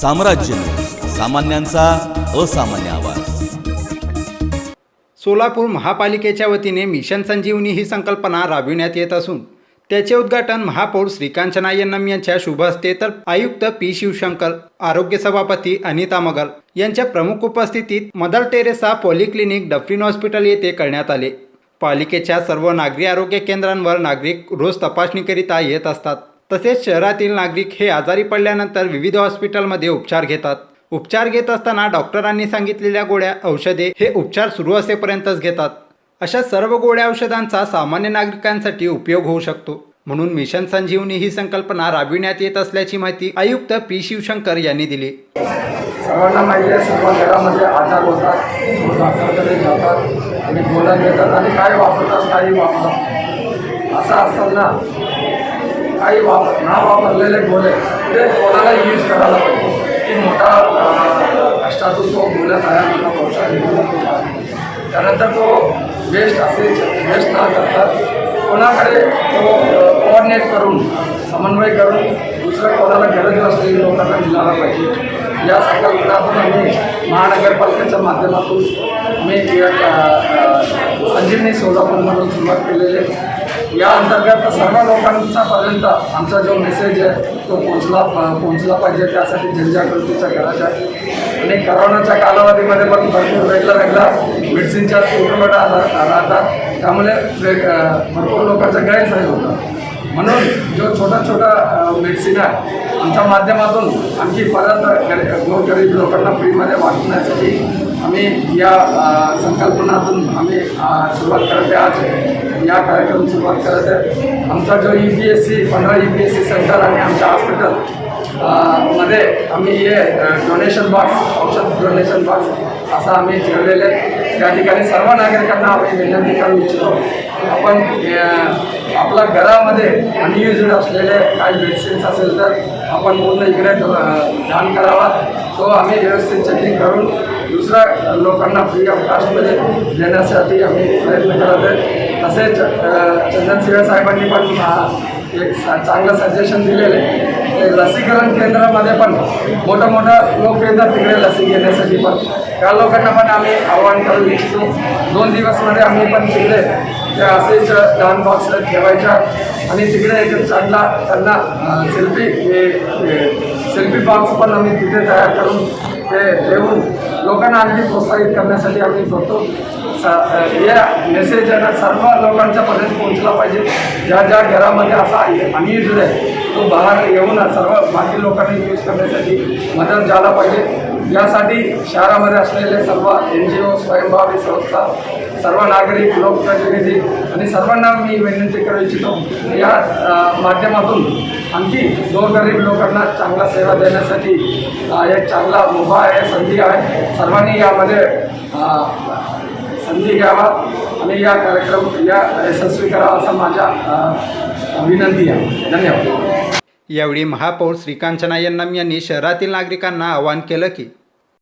साम्राज्य सामान्यांचा असामान्य आवाज. सोलापूर महापालिकेच्या वतीने मिशन संजीवनी ही संकल्पना राबविण्यात येत असून त्याचे उद्घाटन महापौर श्रीकांचना यन्नम यांच्या शुभ हस्ते तर आयुक्त पी शिवशंकर आरोग्य सभापती अनिता मगर यांच्या प्रमुख उपस्थितीत Mother Teresa polyclinic Dufferin hospital येथे करण्यात आले. पालिकेच्या सर्व नागरी आरोग्य केंद्रांवर नागरिक रोज तपासणीकरिता येत असतात. तसेच शहरातील नागरिक हे आजारी पडल्यानंतर विविध हॉस्पिटलमध्ये उपचार घेतात. उपचार घेत असताना डॉक्टरांनी सांगितलेल्या गोळ्या औषधे हे उपचार सुरू असेपर्यंतच घेतात. अशा सर्व गोळ्या औषधांचा सामान्य नागरिकांसाठी उपयोग होऊ शकतो. म्हणून मिशन संजीवनी ही संकल्पना राबविण्यात येत असल्याची माहिती आयुक्त पी. शिवशंकर यांनी दिली. सर्वांना माहिती आहे सर्व घरामध्ये आजार होतात डॉक्टरकडे जातात आणि गोळ्या घेतात आणि काय वापरतात काही वापरतात असं असताना काही वापर ना वापरलेले गोळे ते कोणाला यूज करायला पाहिजे? की मोठा कष्टातून तो गोळ्या तयार होता औषध त्यानंतर तो वेस्ट असे वेस्ट न करता कोणाकडे तो कोऑर्डिनेट करून समन्वय करून दुसऱ्या कोणाला गरज असलेली लोकांना मिळाला पाहिजे. या संकल्पनातून आम्ही महानगरपालिकेच्या माध्यमातून आम्ही संजीवनी सोलापूर म्हणून सुरुवात केलेली आहे. या अंतर्गत सर्व लोकांच्यापर्यंत आमचा जो मेसेज आहे तो पोचला पोचला पाहिजे. त्यासाठी जनजागृतीचा करायचा आहे. आणि करोनाच्या कालावधीमध्ये पण भरपूर वेगळा वेगळा मेडिसिनच्या तुटवडा राहतात त्यामुळे भरपूर लोकांचा गैरफायदा होता. म्हणून जो छोटा छोटा मेडिसिन आहे आमच्या माध्यमातून आणखी परत गोरगरीब लोकांना फ्रीमध्ये वाटण्यासाठी आम्ही या संकल्पनातून आम्ही सुरुवात करत आहे आज. या कार्यक्रम सुरुवात करत आहे. आमचा जो ई पी एस सी पंधरा E P S C centre आणि आमच्या हॉस्पिटल मध्ये आम्ही हे डोनेशन बॉक्स औषध डोनेशन बॉक्स असं आम्ही ठेवलेले आहे. त्या ठिकाणी सर्व नागरिकांना आम्ही विनंती करू इच्छितो. आपण आपल्या घरामध्ये अनयुजड असलेले काही मेडिसिन्स असेल तर आपण पूर्ण इकडे दान करावा. तो आम्ही व्यवस्थित चेकिंग करून दुसऱ्या लोकांना फ्री ऑफ कास्टमध्ये देण्यासाठी आम्ही प्रयत्न करत आहे. तसेच चंदन सिंह साहेबांनी पण एक चांगलं सजेशन दिलेलं आहे. लसीकरण केंद्रामध्ये पण मोठं मोठं लोक येतात तिकडे लसी घेण्यासाठी पण. त्या लोकांना पण आम्ही आव्हान करू इच्छितो. दोन दिवसमध्ये आम्ही पण तिकडे ते असेच दान बॉक्स ठेवायच्या. आणि तिकडे एक चांगला त्यांना सेल्फी सेल्फी बॉक्स पण आम्ही तिथे तयार करून ते देऊन लोकांना आणखी प्रोत्साहित करण्यासाठी आम्ही करतो. या मेसेज सर्व लोकांच्या पर्यंत पोहोचला पाहिजे. ज्या ज्या घरामध्ये असा अनयूज आहे तो बाहेर येऊन सर्व बाकी लोकांनी यूज करण्यासाठी मदत झाला पाहिजे. यासाठी शहरामध्ये असलेले सर्व एन जी ओ स्वयंभावी संस्था सर्व नागरिक लोकप्रतिनिधी आणि सर्वांना मी विनंती करू इच्छितो या माध्यमातून आणखी गोरगरीब लोकांना चांगला सेवा देण्यासाठी एक चांगला मुभा आहे संधी आहे. सर्वांनी यामध्ये संधी घ्यावा आणि या कार्यक्रम या यशस्वी करावा असा माझ्या विनंती आहे. धन्यवाद. यावेळी महापौर श्रीकांचना यन्नम यांनी शहरातील नागरिकांना आवाहन केलं की